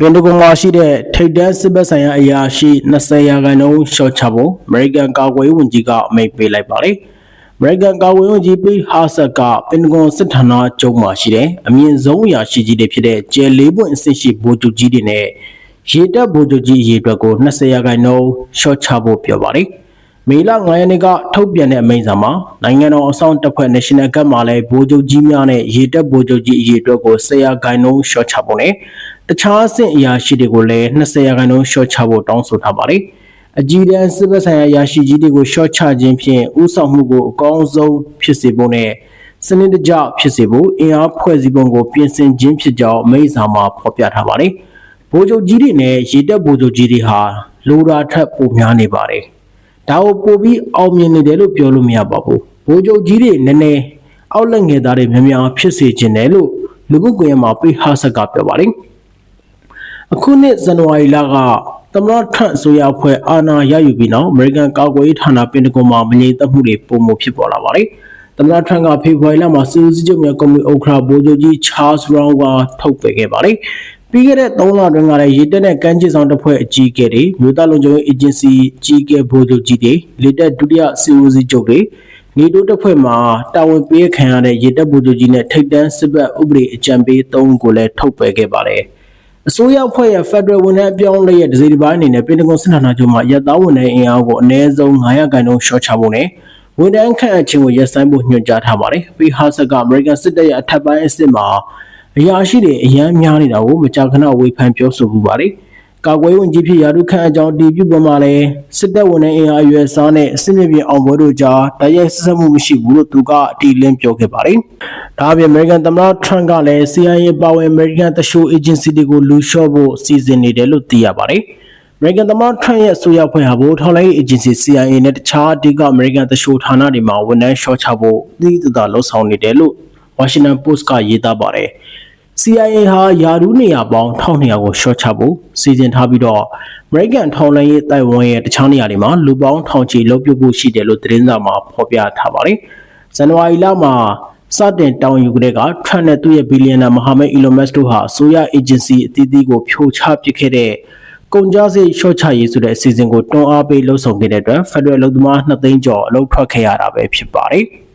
ပင်တဂွန်မှာရှိတဲ့ထိပ်တန်းစစ်ဘက်ဆိုင်ရာအရာရှိ20ရာခိုင်နှုန်းရှော့ချဖို့အမေရိကန်ကာကွယ်ရေးဝန်ကြီးကအမိန့်ပေးလိုက်ပါတယ်အမေရိကန်ကာကွယ်ရေးဝန်ကြီးပိဟာဆက်ကပင်တဂွန်စစ်ဌာနချုပ်မှာရှိတဲ့အမြင့်ဆုံးအရာရှိကြီးတွေဖြစ်တဲ့ကျယ်လေးပွင့်အဆင့်ရှိဗိုလ်ချုပ်ကြီးတွေနဲ့ရေတပ်ဗိုလ်ချုပ်ကြီးအရေးအတွက်ကို20ရာခိုင်နှုန်းရှော့ချဖို့ပြောပါတယ်မေလ9ရက်နေ့ကထုတ်ပြန်တဲ့အမိန့်စာမှာနိုင်ငံတော်အစောင့်တပ်ဖွဲ့ National Guard မှာလည်းဗိုလ်ချုပ်ကြီးများနဲ့ရေတပ်ဗိုလ်ချုပ်ကြီးအရေးအတွက်ကို10ရာခိုင်နှုန်းရှော့ချဖို့နဲ့ တခြားအဆင့်အရာရှိတွေကိုလည်း20ရာခိုင်နှုန်းရှော့ချဖို့တောင်းဆိုထားပါတယ်။အကြီးတန်းစစ်ဘက်ဆိုင်ရာအရာရှိကြီးတွေကိုရှော့ချခြင်းဖြင့်ဥဆောင်မှုကိုအကောင်းဆုံးဖြစ်စေဖို့နဲ့စနစ်တကျဖြစ်စေဖို့အင်အားဖွဲ့စည်းပုံကိုပြင်ဆင်ခြင်းဖြစ်ကြောင်းအမိန့်စာမှာဖော်ပြထားပါတယ်။ဗိုလ်ချုပ်ကြီးတွေနဲ့ရေတပ်ဗိုလ်ချုပ်ကြီးတွေဟာလိုရာထက်ပိုများနေပါတယ်။ဒါကိုပို့ပြီးအောင်မြင်နေတယ်လို့ပြောလို့မရပါဘူးဘိုးချုပ်ကြီးတွေနည်းနည်းအောက်လက်ငယ်သားတွေများများဖြစ်စေခြင်းတယ်လို့လူမှုကွန်ရက်မှာပိဟာဆက်ကပြောပါတယ် အခုနှစ်ဇန်နဝါရီလကသမ္မတထရန့်အစိုးရအဖွဲ့အာဏာရယူပြီးနောက်အမေရိကန်ကာကွယ်ရေးဌာနပင်တဂွန်မှာမငြိမ်သက်မှုတွေပုံမှုဖြစ်ပေါ်လာပါတယ်သမ္မတထရန့်ကဖေဖော်ဝါရီလမှာစီဦးစီးချုပ်များကော်မတီဥက္ကဋ္ဌဗိုလ်ချုပ်ကြီးချားစ်ရောင်းကထုတ်ပယ်ခဲ့ပါတယ်ပြီးခဲ့တဲ့3လအတွင်းကလည်းရေတပ်နဲ့ကမ်းခြေဆောင်တပ်ဖွဲ့အကြီးအကဲတွေမြို့သားလုံခြုံရေးအေဂျင်စီအကြီးအကဲဗိုလ်ချုပ်ကြီးတွေလေတပ်ဒုတိယစီဦးစီးချုပ်တွေနေတိုးတပ်ဖွဲ့မှာတာဝန်ပေးခံရတဲ့ရေတပ်ဗိုလ်ချုပ်ကြီးနဲ့ထိပ်တန်းစစ်ဘက်ဥပဒေအကြံပေး3ဦးကိုလည်းထုတ်ပယ်ခဲ့ပါတယ် အစိုးရအဖွဲ့ရဲ့ Federal ဝန်ထမ်းအပြောင်းအလဲရဲ့ဒစိဒီပိုင်းအနေနဲ့ပင်တဂွန်စစ်ဌာနချုပ်မှာရတဝန်ထမ်းအင်အားကိုအနည်းဆုံး900ခန့်လုံးရှော့ချဖို့နဲ့ဝန်ထမ်းခန့်အပ်ခြင်းကိုရပ်ဆိုင်းဖို့ညွှန်ကြားထားပါတယ်။ပြီးဟာဆက်က American စစ်တပ်ရဲ့အထက်ပိုင်းအဆင့်မှာအရာရှိတွေအရန်များနေတာကိုမကြာခဏဝေဖန်ပြောဆိုမှုပါတယ်။ ကာကွယ်ရေးဝန်ကြီးဖြစ်ရာထူးခန့်အကြောင်းတည်ပြုပေါ်မှာလည်းစစ်တပ်ဝန်ထမ်းအင်အားအရွယ်စားနဲ့အစစ်မြစ်ပြင်အောင်ပွဲတို့ကြားတိုက်ရိုက်ဆက်ဆက်မှုမရှိဘူးလို့သူကအတီလင်းပြောခဲ့ပါတယ်။ဒါအပြင် American သမ္မတ Trump ကလည်း CIA ပါဝင် American တရှိုး agency တွေကိုလူလျှော့ဖို့စီစဉ်နေတယ်လို့သိရပါတယ်။ American သမ္မတ Trump ရဲ့ဆိုရဖွဲ့ဟာဘိုးထောက်လိုင်း agency CIA နဲ့တခြားအဓိက American တရှိုးဌာနတွေမှာဝန်ထမ်းလျှော့ချဖို့သိသိသာလှုပ်ဆောင်နေတယ်လို့ Washington Post ကရေးသားပါတယ်။ CIA ဟာယာဒူးနေရာပေါင်း1200ကိုရှော့ချဖို့စီစဉ်ထားပြီးတော့ American ထောင်လိုင်းရေးတိုင်ဝမ်ရဲ့တခြားနေရာတွေမှာလူပေါင်းထောင်ချီလုပ်ပြုဖို့ရှိတယ်လို့သတင်းစာမှာဖော်ပြထားပါတယ်။ဇန်နဝါရီလမှာစတင်တောင်းယူကြတဲ့က Trump နဲ့သူ့ရဲ့ဘီလီယံနာမဟာမိတ် Elon Musk တို့ဟာအစိုးရ agency အသီးသီးကိုဖြိုချပစ်ခဲ့တဲ့ကုန်ကြမ်းစိတ်ရှော့ချရေးဆိုတဲ့အစီအစဉ်ကိုတွန်းအားပေးလှုပ်ဆောင်ခဲ့တဲ့အတွက် Federal အလုပ်သမား2သိန်းကျော်အလုပ်ထွက်ခဲ့ရတာပဲဖြစ်ပါတယ်။